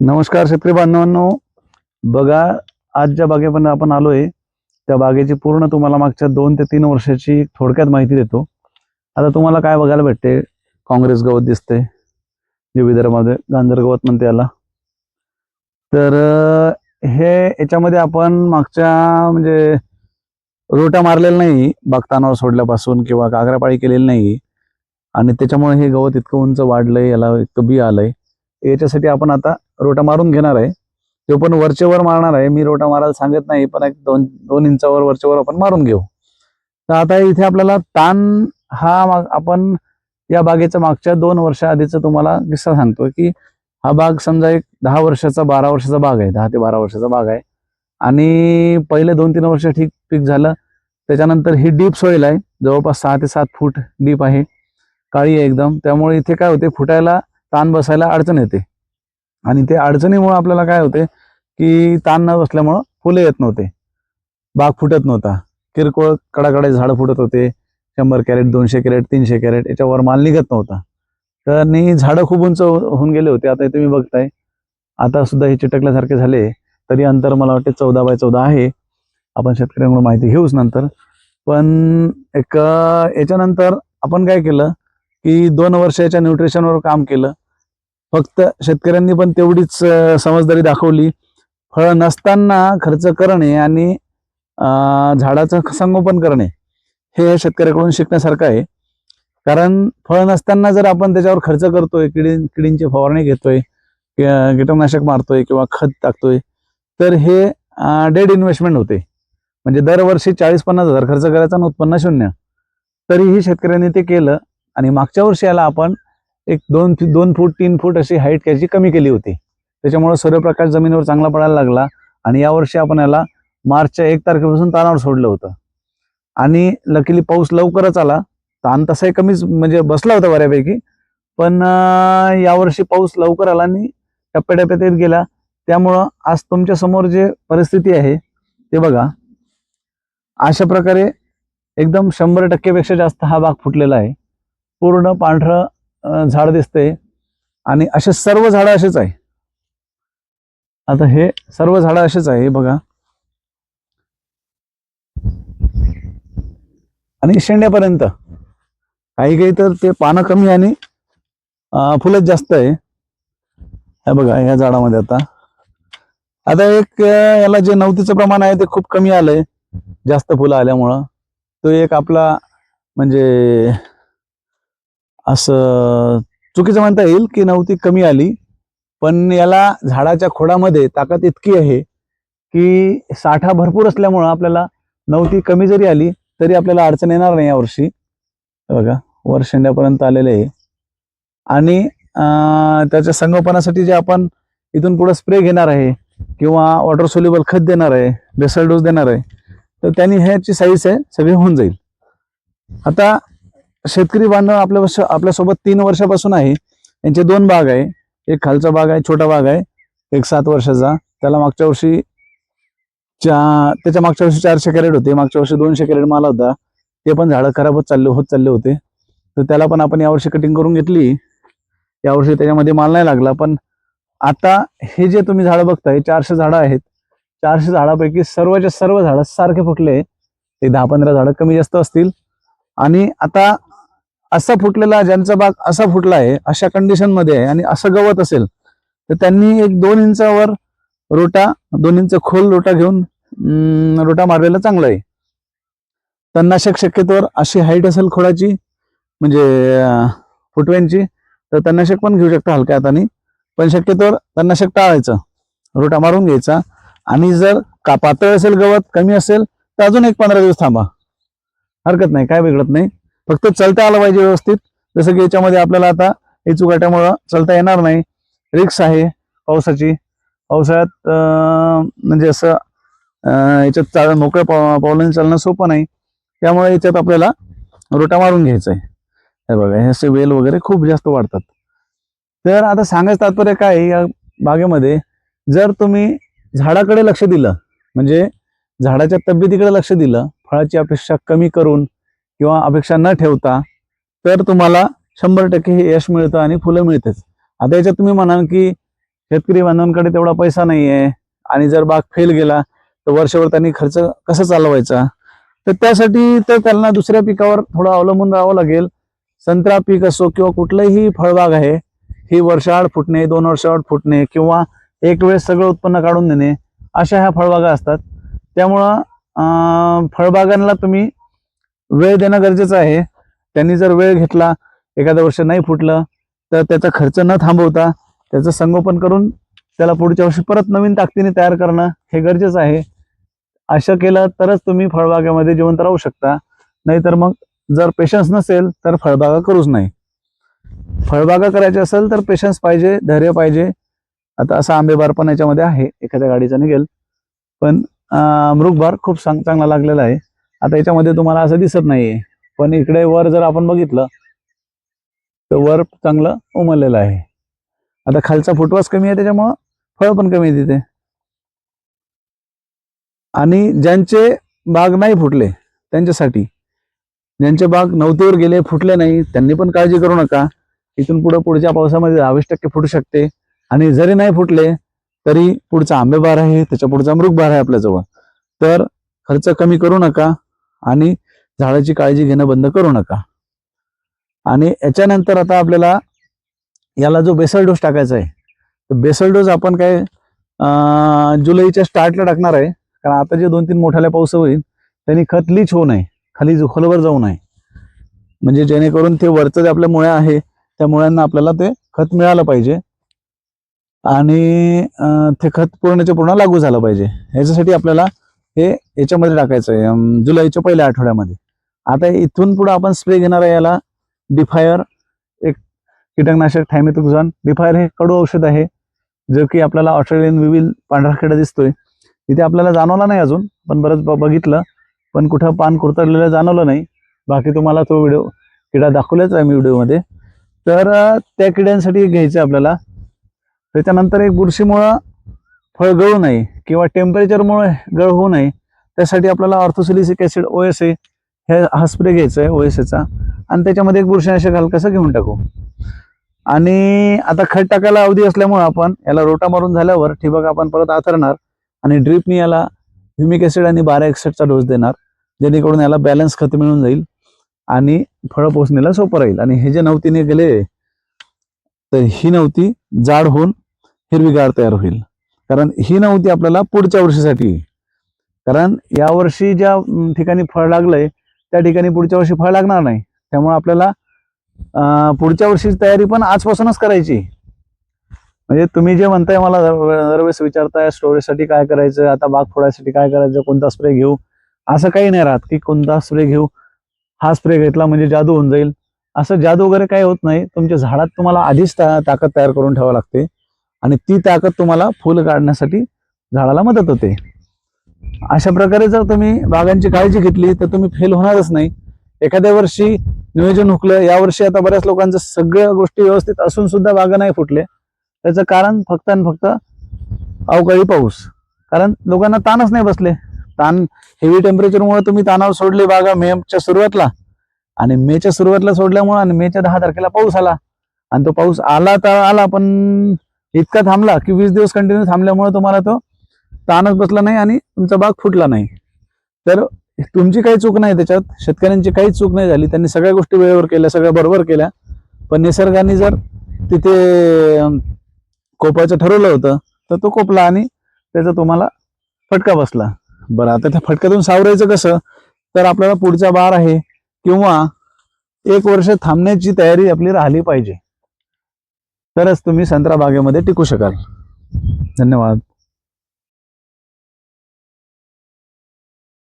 नमस्कार शेतकरी बांधवांनो. बघा आज ज्या बागेपर्यंत आपण आलोय. त्या बागेची पूर्ण तुम्हाला मागच्या दोन ते तीन वर्षाची थोडक्यात माहिती देतो. आता तुम्हाला काय बघायला भेटते? काँग्रेस गवत दिसते जे विदर्भामध्ये गांजर गवत म्हणते याला. तर हे याच्यामध्ये आपण मागच्या म्हणजे रोट्या मारलेल्या नाही बागतानावर सोडल्यापासून किंवा कागरापाळी केलेली नाही. आणि त्याच्यामुळे हे गवत इतकं उंच वाढलंय याला इतकं बी आलंय. याच्यासाठी आपण आता रोटा मारून घेणार आहे. तो पण वरचेवर मारणार आहे. मी रोटा मारायला सांगत नाही पण एक दोन दोन इंचावर वरचेवर आपण मारून घेऊ. तर आता इथे आपल्याला ताण हा आपण या बागेचा मागच्या दोन वर्षा आधीचा तुम्हाला किस्सा सांगतो की हा बाग समजा एक दहा वर्षाचा बारा वर्षाचा बाग आहे दहा ते बारा वर्षाचा बाग आहे. आणि पहिले दोन तीन वर्ष ठीक पीक झालं. त्याच्यानंतर ही डीप सोयल आहे. जवळपास सहा ते सात फूट डीप आहे. काळी आहे एकदम. त्यामुळे इथे काय होते फुटायला ताण बसायला अडचण येते. आणि ते अडचणीमुळे आपल्याला काय होते की ताण न बसल्यामुळं फुले येत नव्हते. बाग फुटत नव्हता. किरकोळ कडाकडे झाडं फुटत होते. शंभर कॅरेट दोनशे कॅरेट तीनशे कॅरेट याच्यावर माल निघत नव्हता. तर आणि झाडं खूप उंच होऊन गेले होते. आता तुम्ही बघताय. आता सुद्धा हे चिटकल्यासारखे झाले. तरी अंतर मला वाटते चौदा बाय चौदा आहे. आपण शेतकऱ्यांकडून माहिती घेऊच नंतर. पण एक याच्यानंतर आपण काय केलं की दोन वर्षाच्या न्यूट्रिशनवर काम केलं. फक्त शेतकऱ्यांनी पण तेवढीच समजदारी दाखवली. फळं नसताना खर्च करणे आणि झाडाचं संगोपन करणे हे शेतकऱ्याकडून शिकण्यासारखं आहे. कारण फळं नसताना जर आपण त्याच्यावर खर्च करतोय किडी किडींची फवारणी घेतोय कीटकनाशक मारतोय किंवा खत टाकतोय तर हे डेड इन्व्हेस्टमेंट होते. म्हणजे दरवर्षी चाळीस पन्नास हजार खर्च करायचा आणि उत्पन्न शून्य. तरीही शेतकऱ्यांनी ते केलं आणि मागच्या वर्षी याला आपण एक दोन दोन फूट तीन फूट अशी हाईट त्याची कमी केली होती. त्याच्यामुळं सूर्यप्रकाश जमिनीवर चांगला पडायला लागला आणि यावर्षी आपण याला मार्चच्या एक तारखेपासून तानावर सोडलं होतं. आणि लकीली पाऊस लवकरच आला. ताण तसाही कमीच म्हणजे बसला होता बऱ्यापैकी. पण यावर्षी पाऊस लवकर आला आणि टप्प्याटप्प्यात येत गेला. त्यामुळं आज तुमच्यासमोर जे परिस्थिती आहे ते बघा. अशा प्रकारे एकदम शंभर टक्केपेक्षा जास्त हा भाग फुटलेला आहे. पूर्ण पांढरं झाड दिसते आणि असे सर्व झाडं असेच आहे. आता हे सर्व झाडं असेच आहे बघा. आणि शेंड्यापर्यंत. काही काही तर ते पानं कमी आणि फुलंच जास्त आहे. हे बघा या झाडामध्ये आता. आता एक याला जे नवतीचं प्रमाण आहे ते खूप कमी आलंय. जास्त फुलं आल्यामुळं. तो एक आपला म्हणजे असं चुकीचं म्हणता येईल की नव्हती कमी आली पण याला झाडाच्या खोडामध्ये ताकद इतकी आहे की साठा भरपूर असल्यामुळं आपल्याला नव्हती कमी जरी आली तरी आपल्याला अडचण येणार नाही यावर्षी. बघा वर शेंड्यापर्यंत आलेले आहे आणि त्याच्या संगोपनासाठी जे आपण इथून पुढे स्प्रे घेणार आहे किंवा वॉटर सोल्युबल खत देणार आहे बेसल डोस देणार आहे तर त्यांनी ह्याची साईज आहे सगळी होऊन जाईल. आता शेतकरी बांधव आपल्या आपल्यासोबत तीन वर्षापासून आहे. यांचे दोन भाग आहे. एक खालचा भाग आहे छोटा भाग आहे. एक सात वर्षाचा. त्याला मागच्या वर्षी चा त्याच्या मागच्या वर्षी चारशे कॅरेट होते. मागच्या वर्षी दोनशे कॅरेट माल होता. ते पण झाडं खराब होत चालले होत चालले होते. तर त्याला पण आपण यावर्षी कटिंग करून घेतली. यावर्षी त्याच्यामध्ये माल नाही लागला. पण आता हे जे तुम्ही झाडं बघताय चारशे झाडं आहेत. चारशे झाडापैकी सर्वच्या सर्व झाडं सारखे फुटले. ते दहा पंधरा झाडं कमी जास्त असतील. आणि आता असा फुटलेला ज्यांचा बाग असा फुटला आहे अशा कंडिशनमध्ये आहे आणि असं गवत असेल तर त्यांनी एक दोन इंचावर रोटा दोन इंच खोल रोटा घेऊन रोटा मारलेला चांगला आहे. तणनाशक शक्यतोवर अशी हाईट असेल खोडाची म्हणजे फुटव्यांची तर तणनाशक पण घेऊ शकता हलक्या हाताने. पण शक्यतोवर तणनाशक टाळायचं रोटा मारून घ्यायचा. आणि जर का पातळ असेल गवत कमी असेल तर अजून एक पंधरा दिवस थांबा. हरकत नाही काय बिघडत नाही. फक्त चलता आलं पाहिजे व्यवस्थित. जसं की याच्यामध्ये आपल्याला आता हे चुकाट्यामुळं चलता येणार नाही. रिक्स आहे पावसाची. पावसाळ्यात म्हणजे असं याच्यात चाल मोकळ्या पाव पावलाने चालणं सोपं नाही. त्यामुळे याच्यात आपल्याला रोटा मारून घ्यायचा आहे. हे बघा हे असे वेल वगैरे खूप जास्त वाढतात. तर आता सांगायचं तात्पर्य काय या बागेमध्ये जर तुम्ही झाडाकडे लक्ष दिलं म्हणजे झाडाच्या तब्येतीकडे लक्ष दिलं फळाची अपेक्षा कमी करून किंवा अपेक्षा न ठेवता तर तुम्हाला शंभर टक्के हे यश मिळतं आणि फुलं मिळतेच. आता याच्यात तुम्ही म्हणाल की शेतकरी बांधवांकडे तेवढा पैसा नाही आहे आणि जर बाग फेल गेला तर वर्षभर त्यांनी खर्च कसा चालवायचा? तर त्यासाठी तर त्यांना दुसऱ्या पिकावर थोडं अवलंबून राहावं लागेल. संत्रा पीक असो किंवा कुठलंही फळबाग आहे ही वर्षाआड फुटणे दोन वर्षाआड फुटणे किंवा एक वेळेस सगळं उत्पन्न काढून देणे अशा ह्या फळबागा असतात. त्यामुळं फळबागांना तुम्ही वेळ देणं गरजेचं आहे. त्यांनी जर वेळ घेतला एखादं वर्ष नाही फुटलं तर त्याचा खर्च न थांबवता त्याचं संगोपन करून त्याला पुढच्या वर्षी परत नवीन ताकदीने तयार करणं हे गरजेचं आहे. असं केलं तरच तुम्ही फळबागेमध्ये जिवंत राहू शकता. नाहीतर मग जर पेशन्स नसेल तर फळबागा करूच नाही. फळबागा करायची असेल तर पेशन्स पाहिजे धैर्य पाहिजे. आता असा आंबेबार पण याच्यामध्ये आहे. एखाद्या गाडीचा निघेल. पण मृगबार मृगभार खूप चांग चांगला लागलेला आहे. आता याच्यामध्ये तुम्हाला असं दिसत नाहीये. पण इकडे वर जर आपण बघितलं तर वर चांगलं उमललेलं आहे. आता खालचा फुटवास कमी आहे त्याच्यामुळं फळ पण कमी आहे तिथे आणि ज्यांचे बाग नाही फुटले त्यांच्यासाठी. ज्यांचे बाग नवतीवर गेले फुटले नाही त्यांनी पण काळजी करू नका. इथून पुढं पुढच्या पावसामध्ये दहावीस टक्के फुटू शकते. आणि जरी नाही फुटले तरी पुढचा आंबेबार आहे त्याच्या पुढचा मृगबार आहे आपल्याजवळ. तर खर्च कमी करू नका. आणि झाडाची काळजी घेणं बंद करू नका. आणि याच्यानंतर आता आपल्याला याला जो बेसल डोस टाकायचा आहे तर बेसल डोस आपण काय जुलैच्या स्टार्टला टाकणार आहे. कारण आता जे दोन तीन मोठ्याला पाऊस होईल त्यांनी खत लीच होऊ नये. खाली खोलवर जाऊ नये. म्हणजे जेणेकरून ते वरचं जे आपल्या मुळ्या आहे त्या मुळ्यांना आपल्याला ते खत मिळालं पाहिजे. आणि ते खत पूर्णच्या पूर्ण लागू झालं पाहिजे. ह्याच्यासाठी आपल्याला हे याच्यामध्ये टाकायचं आहे. जुलैच्या पहिल्या आठवड्यामध्ये. आता इथून पुढे आपण स्प्रे घेणार आहे याला डिफायर एक कीटकनाशक थायमेथोक्झॉन डिफायर हे कडू औषध आहे जो की आपल्याला ऑस्ट्रेलियन विविल पांढराखेडा दिसतोय. इथे आपल्याला जाणवला नाही अजून पण बरंच बघितलं. पण कुठं पान कुरतडलेलं जाणवलं नाही. बाकी तुम्हाला तो व्हिडिओ किडा दाखवलाच आहे मी व्हिडिओमध्ये. तर त्या किड्यांसाठी घ्यायचं आहे आपल्याला. त्याच्यानंतर एक बुरशीमुळं फळ गळू नये. किंवा टेम्परेचरमुळे गळ होऊ नये त्यासाठी आपल्याला ऑर्थोसिलिसिक ॲसिड ओ एस ए हे हा स्प्रे घ्यायचा आहे ओ एस एचा आणि त्याच्यामध्ये एक बुरशीनाशक हलकासा घेऊन टाकू? आणि आता खत टाकायला अवधी असल्यामुळे आपण याला रोटा मारून झाल्यावर ठिबक आपण परत आथरणार आणि ड्रिपनी याला ह्युमिक ॲसिड आणि बारा एक्सेटचा डोस देणार जेणेकरून याला बॅलन्स खत मिळून जाईल आणि फळं पोचण्याला सोपं राहील. आणि हे जे नवतीने गेले तर ही नवती जाड होऊन हिरवीगार तयार होईल. कारण ही नव्हती आपल्याला पुढच्या वर्षीसाठी. कारण या वर्षी ज्या ठिकाणी फळ लागलंय त्या ठिकाणी पुढच्या वर्षी फळ लागणार नाही. त्यामुळे आपल्याला पुढच्या वर्षीची तयारी पण आजपासूनच करायची. म्हणजे तुम्ही जे म्हणताय मला दरवेळेस विचारताय स्टोरेजसाठी काय करायचं आता बाग फोडायसाठी काय करायचं कोणता स्प्रे घेऊ? असं काही नाही राहत की कोणता स्प्रे घेऊ? हा स्प्रे घेतला म्हणजे जादू होऊन जाईल. असं जादू वगैरे काही होत नाही. तुमच्या झाडात तुम्हाला आधीच ताकद तयार करून ठेवावं लागते. आणि ती ताकद तुम्हाला फुल काढण्यासाठी झाडाला मदत होते. अशा प्रकारे जर तुम्ही बागांची काळजी घेतली तर तुम्ही फेल होणारच नाही. एखाद्या वर्षी नियोजन हुकलं या वर्षी आता बऱ्याच लोकांचं सगळ्या गोष्टी व्यवस्थित असून सुद्धा बागा नाही फुटले त्याचं कारण फक्त आणि फक्त अवकाळी पाऊस. कारण लोकांना ताणच नाही बसले. ताण हेवी टेम्परेचरमुळे तुम्ही ताणावर सोडले बागा मेच्या सुरुवातला. आणि मेच्या सुरुवातीला सोडल्यामुळे आणि मेच्या दहा तारखेला पाऊस आला. आणि तो पाऊस आला तर आला पण इतका थांबला की वीस दिवस कंटिन्यू थांबल्यामुळे तुम्हाला तो ताणच बसला नाही आणि तुमचा बाग फुटला नाही. तर तुमची काही चूक नाही त्याच्यात शेतकऱ्यांची काहीच चूक नाही झाली. त्यांनी सगळ्या गोष्टी वेळेवर केल्या सगळ्या बरोबर केल्या. पण निसर्गाने जर तिथे कोपायचं ठरवलं होतं तर तो कोपला आणि त्याचा तुम्हाला फटका बसला. बरं आता त्या फटक्यातून सावरायचं कसं? तर आपल्याला पुढचा बार आहे किंवा एक वर्ष थांबण्याची तयारी आपली राहिली पाहिजे. तरच तुम्ही संत्रा बागेमध्ये टिकू शकाल. धन्यवाद.